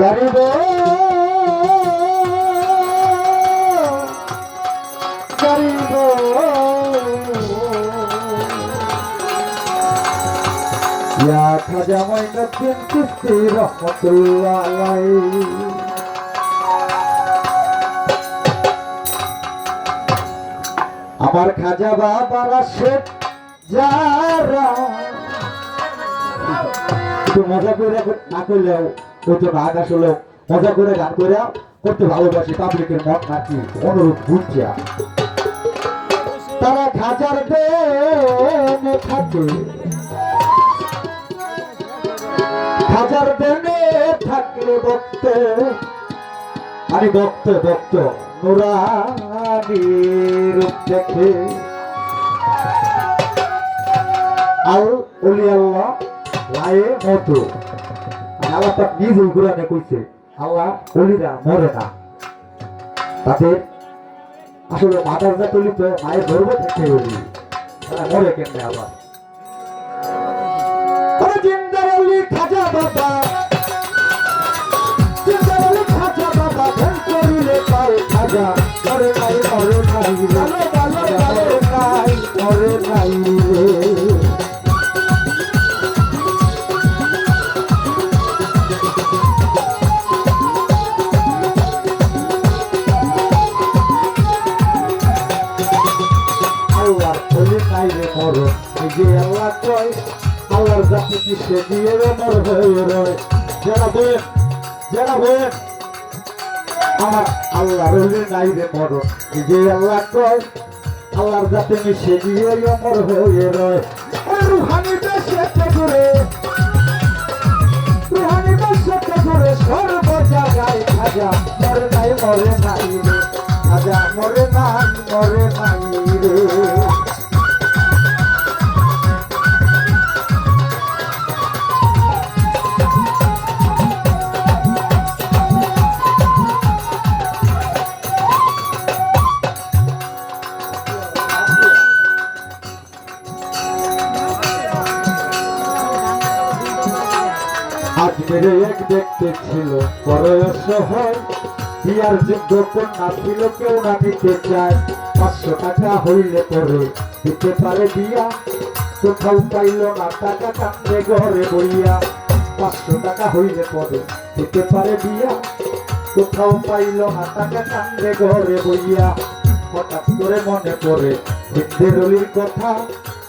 ইয়া আমার খাজা বাবারা শেখ যারা একটু মজা করে না করলেও ওই রাগ আসলে মজা করে গান করে, করতে ভালোবাসি পাবলিকের মত নাকি অনুরূপ বুঝছে তারা খাজার দেনে থাকে। খাজার দেনে থাকলে ভক্ত আরে ভক্ত ভক্ত নুরানি রূপ দেখে। আল ওলি আল্লাহ লায়ে মতো আর আল্লাহ তার নিজ এই কোরআনে কইছে আল্লাহ ওলিরা মরে না। তাদের আসলে মাদার যা তুলি তো মায়ের গর্ব থেকে বলি তারা মরে কেন আবার? আরে জিন্দার খাজা বাবা। আল্লাহর জাতি কি সে দিয়ে রে মর হয়ে রয় যারা বলেন যারা বলেন আমার আল্লাহ রইলে নাই রে মর। এই যে আল্লাহ কয়, আল্লাহর জাতি মিশে দিয়ে অমর হয়ে রয় রুহানি দেশে ঘুরে রুহানি দেশে ঘুরে সর্ব জায়গায় খাজা মরে নাই মরে নাই রে। খাজা মরে নাই মরে নাই রে। আজকের এক দেখতে ছিল। বয়স হয় বিয়ার যোগ্য কন্যা ছিল, কেউ না নিতে চায়। পাঁচশো টাকা হইলে পরে দিতে পারে বিয়া। কোথাও পাইল না, টাকা কান্দে ঘরে বইয়া। পাঁচশো টাকা হইলে পরে দিতে পারে বিয়া। কোথাও পাইল না, টাকা কান্দে ঘরে বইয়া। হঠাৎ করে মনে পড়ে হিন্দের কথা।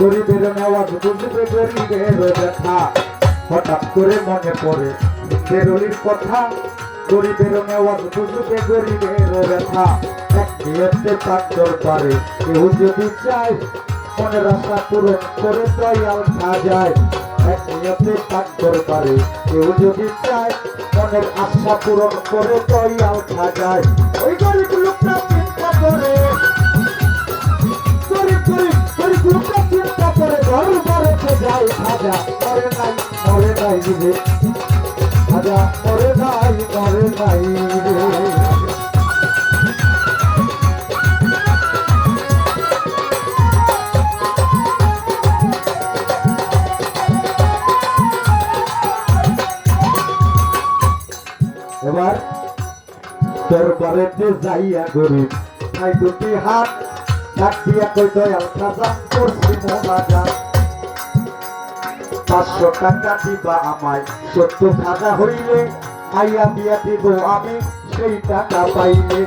গরিবের নেওয়া বুঝবে, গরিবের ব্যথা। হঠাৎ করে মনে পড়ে বেরোলির কথা। গরিবের নেওয়ার বুঝবে গরিবের ব্যথা। এক নিয়তে তার কেউ যদি চায় মনের আশা পূরণ করে দয়াল যায় এক তার দরবারে কেউ যদি চায়, মনের আশা পূরণ করে দয়াল যায় ওই গরিব লোকটা চিন্তা করে করে ঘর ঘরে যায় খাজা মরে নাই মরে নাই রে। খাজা মরে নাই মরে নাই রে। এবার দরবারেতে যাইয়া গরিব তাই দুটি হাত ডাক দিয়া কই দয়াল খাজা করছি মোনাজা পাঁচশো টাকা দিবা আমায়। সত্য খাজা হইলে আইয়া দিয়া দিব আমি, সেই টাকা পাইলে।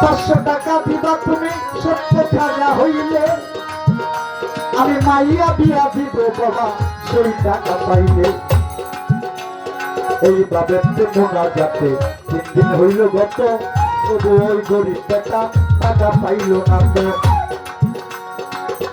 পাঁচশো টাকা দিবা তুমি, সত্য খাজা হইলে। আমি মাইয়া বিয়া দিব বাবা, সেই টাকা পাইলে। এইভাবে মোনা যাতে তিন দিন হইল গত, তবু ওই গরিব বেটা টাকা পাইল না তো।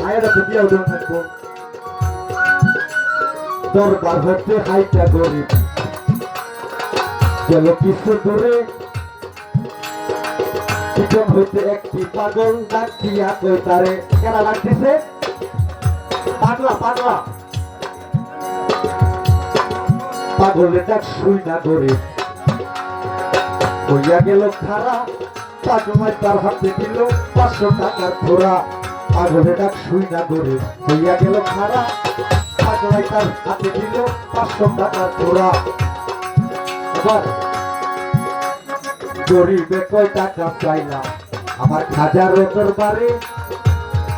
তো দিয়া উঠে থাকব। দরবার হচ্ছে হাইটা গরিব। গেল কিছু দূরে। পিছন হইতে একটি পাগল ডাকিয়া কই তারে। কেনা লাগতেছে? পাগলা পাগলা। পাগলের ডাক শুই না করে হইয়া গেল খারা পাগমায় তার হাতে দিল পাঁচশো টাকার থোড়া পাগলের ডাক শুই না হইয়া গেল খারা পাগলায় তার হাতে দিল পাঁচশো টাকার থোড়া এবার গরিবে কয় টাকা আমার খাজার দরবারে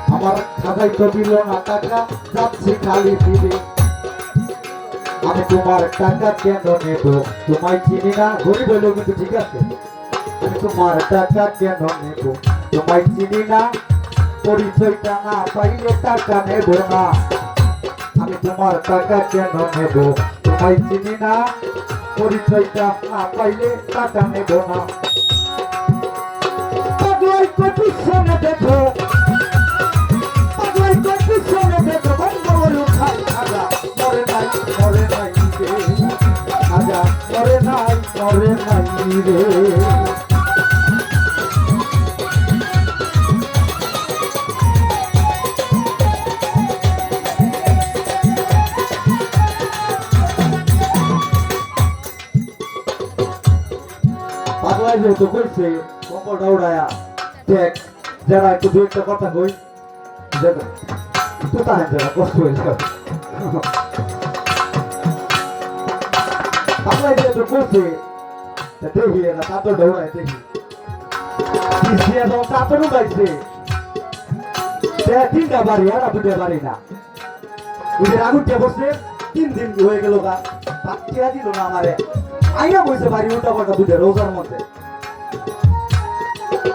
আমার খাজাই তো দিল না টাকা, যাচ্ছি খালি ফিরে। আমি তোমার টাকা কেন নেব? তোমায় চিনি না? গরিব হইলেও কিন্তু ঠিক আছে। তোমার টাকা কেন নেব? তোমায় চিনি না? পরিচয়টা না, পাইলে টাকা নেব না। আমি তোমার টাকা কেন নেব? তোমায় চিনি না পরিচয়টা না, পাইলে টাকা নেব না। মরে নাই মরে নাই রে। যেহেতু কইছে কম্বলটা উড়ায়া দেখ, যারা একটু দু একটা কথা কই তো তাহেন যারা কষ্ট হয়ে যাবে পাগলাই যেহেতু কইছে তা দেখি না তাঁতর দৌড়ায় দেখি। পিছিয়ে তো তাঁতর উড়াইছে? তিনটা বাড়ি, আর দুটা বাড়ি না। ওই আগুনটা বসে তিন দিন হয়ে গেল গা। পাত্তিয়া দিল না আমারে। আইয়া বসে বাড়ি উল্টা পাল্টা দুটো রোজার মধ্যে।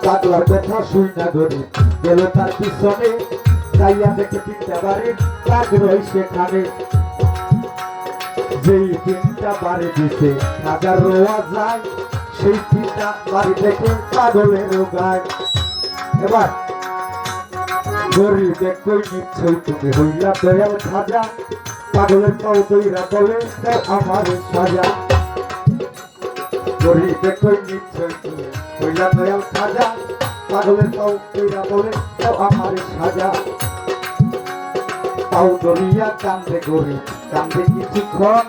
পাগলার কথা শুই না ধরি গেল তার পিছনে যাইয়া দেখে তিনটা কাক রই সেখানে। যেই তিনটা বাড়ি দিছে, হাজার রোয়া যায়, সেই তিনটা বাড়ি দেখে পাগলের গায়। এবার গরিবে কই নিশ্চয় তুমি হইলা দয়াল খাজা, পাগলের পাও তৈরা বলে আমার সাজা। গরিবে কই নিশ্চয় তুমি হইলা দয়াল খাজা পাগলের পাও তৈরা বলে দাও আমার সাজা। পাও দরিয়া কান্দে গরিব কান্দে কিছুক্ষণ।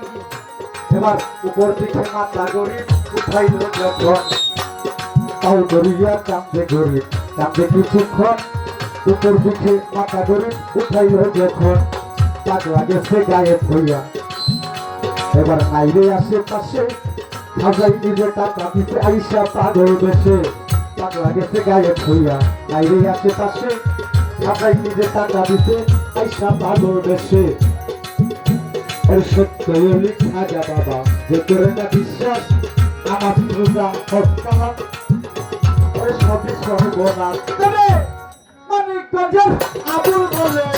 এবার উপর দিকে মাথা গরিব উঠাইল যখন। পাও দরিয়া কান্দে গরিব কান্দে কিছুক্ষণ। উপর দিকে মাথা গরিব উঠাইল যখন। পাগলা গেছে গায়ে ভইয়া এবার নাইরে আশেপাশে খাজাই নিজে টাকা দিতে আইসা পাগল বেশে পাগলা গেছে গায়ে ভইয়া নাইরে আশেপাশে খাজাই নিজে টাকা দিতে আইসা পাগল বেশে। এর সত্য খাজা বাবা, যে করে না বিশ্বাস, আমার রোজা হত্যা। সবই সর্বনাশ। তবে মানিকগঞ্জের আবুল বলে।